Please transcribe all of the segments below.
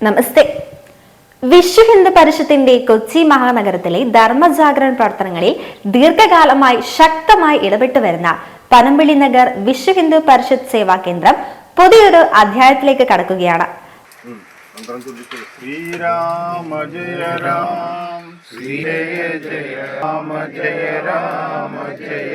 നമസ്തേ. വിശ്വ ഹിന്ദു പരിഷത്തിന്റെ കൊച്ചി മഹാനഗരത്തിലെ ധർമ്മജാഗരൺ പ്രവർത്തനങ്ങളിൽ ദീർഘകാലമായി ശക്തമായി ഇടപെട്ടു വരുന്ന പനമ്പിളി നഗർ വിശ്വ ഹിന്ദു പരിഷത്ത് സേവാ കേന്ദ്രം പുതിയൊരു അധ്യായത്തിലേക്ക് കടക്കുകയാണ്. ശ്രീരാമ ജയ രാം. ജയ ജയ രാമ ജയ രാമ. ജയ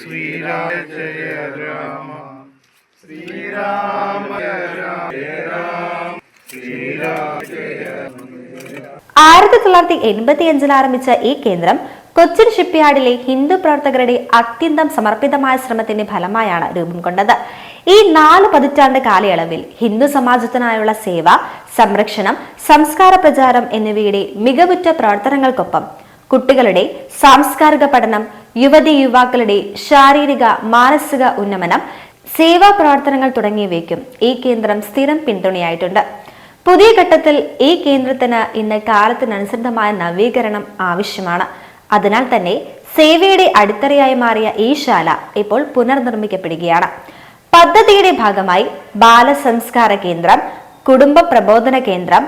ശ്രീരാമ ജയ രാമ. ശ്രീരാമ ജയ രാമ. ശ്രീരാമ ജയ ആയിരത്തി തൊള്ളായിരത്തി എൺപത്തി അഞ്ചിൽ ആരംഭിച്ച ഈ കേന്ദ്രം കൊച്ചിൻ ഷിപ്പ്യാർഡിലെ ഹിന്ദു പ്രവർത്തകരുടെ അത്യന്തം സമർപ്പിതമായ ശ്രമത്തിന്റെ ഫലമായാണ് രൂപം കൊണ്ടത്. ഈ നാല് പതിറ്റാണ്ട് കാലയളവിൽ ഹിന്ദു സമാജത്തിനായുള്ള സേവ സംരക്ഷണം സംസ്കാര പ്രചാരം എന്നിവയുടെ മികവുറ്റ പ്രവർത്തനങ്ങൾക്കൊപ്പം കുട്ടികളുടെ സാംസ്കാരിക പഠനം യുവതി യുവാക്കളുടെ ശാരീരിക മാനസിക ഉന്നമനം സേവാ പ്രവർത്തനങ്ങൾ തുടങ്ങിയവയ്ക്കും ഈ കേന്ദ്രം സ്ഥിരം പിന്തുണയായിട്ടുണ്ട്. പുതിയ ഘട്ടത്തിൽ ഈ കേന്ദ്രത്തിന് ഇന്ന് കാലത്തിനനുസൃതമായ നവീകരണം ആവശ്യമാണ്. അതിനാൽ തന്നെ സേവയുടെ അടിത്തറയായി മാറിയ ഈ ശാല ഇപ്പോൾ പുനർനിർമ്മിക്കപ്പെടുകയാണ്. പദ്ധതിയുടെ ഭാഗമായി ബാലസംസ്കാര കേന്ദ്രം കുടുംബ പ്രബോധന കേന്ദ്രം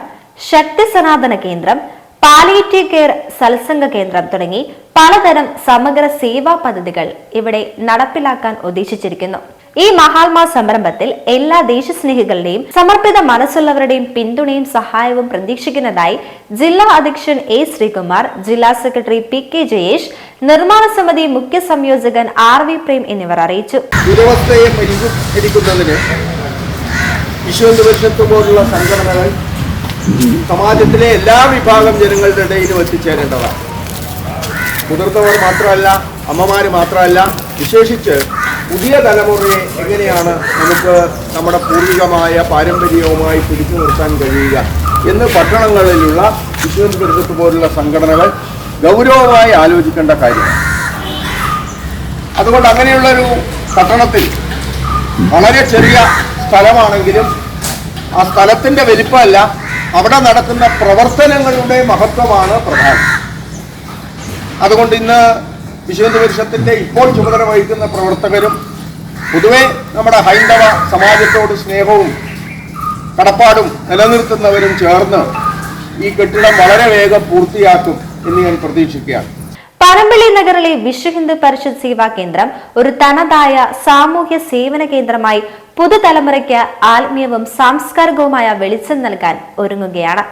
ശക്തി സനാതന കേന്ദ്രം പാലിയേറ്റീവ് കെയർ സത്സംഗ കേന്ദ്രം തുടങ്ങി പലതരം സമഗ്ര സേവാ പദ്ധതികൾ ഇവിടെ നടപ്പിലാക്കാൻ ഉദ്ദേശിച്ചിരിക്കുന്നു. ഈ മഹാത്മാ സംരംഭത്തിൽ എല്ലാ ദേശസ്നേഹികളുടെയും സമർപ്പിത മനസ്സുള്ളവരുടെയും പിന്തുണയും സഹായവും പ്രതീക്ഷിക്കുന്നതായി ജില്ലാ അധ്യക്ഷൻ എ ശ്രീകുമാർ ജില്ലാ സെക്രട്ടറി പി കെ ജയേഷ് നിർമ്മാണ സമിതി മുഖ്യ സംയോജകൻ ആർ വി പ്രേം എന്നിവർ അറിയിച്ചു. സമാജത്തിലെ എല്ലാ വിഭാഗം ജനങ്ങളുടെ ഇടയിലും എത്തിച്ചേരേണ്ടതാണ്. മുതിർന്നവർ മാത്രമല്ല അമ്മമാർ മാത്രമല്ല വിശേഷിച്ച് പുതിയ തലമുറയെ എങ്ങനെയാണ് നമുക്ക് നമ്മുടെ പൂർവികമായ പാരമ്പര്യവുമായി പിടിച്ചു നിർത്താൻ കഴിയുക എന്ന് പട്ടണങ്ങളിലുള്ള വിശ്വഹിന്ദു പരിഷത്ത് പോലുള്ള സംഘടനകൾ ഗൗരവമായി ആലോചിക്കേണ്ട കാര്യമാണ്. അതുകൊണ്ട് അങ്ങനെയുള്ളൊരു പട്ടണത്തിൽ വളരെ ചെറിയ സ്ഥലമാണെങ്കിലും ആ സ്ഥലത്തിന്റെ വലിപ്പമല്ല അവിടെ നടക്കുന്ന പ്രവർത്തനങ്ങളുടെ മഹത്വമാണ് പ്രധാനം. അതുകൊണ്ട് ഇന്ന് വിശുദ്ധ പരിഷത്തിന്റെ ഇപ്പോൾ ചുമതല വഹിക്കുന്ന പ്രവർത്തകരും പൊതുവെ നമ്മുടെ ഹൈന്ദവ സമാജത്തോട് സ്നേഹവും കടപ്പാടും നിലനിർത്തുന്നവരും ചേർന്ന് ഈ കെട്ടിടം വളരെ വേഗം പൂർത്തിയാക്കും എന്ന് ഞാൻ പ്രതീക്ഷിക്കുകയാണ്. പരമ്പള്ളി നഗറിലെ വിശ്വ ഹിന്ദു പരിഷത്ത് സേവാ കേന്ദ്രം ഒരു തനതായ സാമൂഹ്യ സേവന കേന്ദ്രമായി പുതുതലമുറയ്ക്ക് ആത്മീയവും സാംസ്കാരികവുമായ വെളിച്ചം നൽകാൻ ഒരുങ്ങുകയാണ്.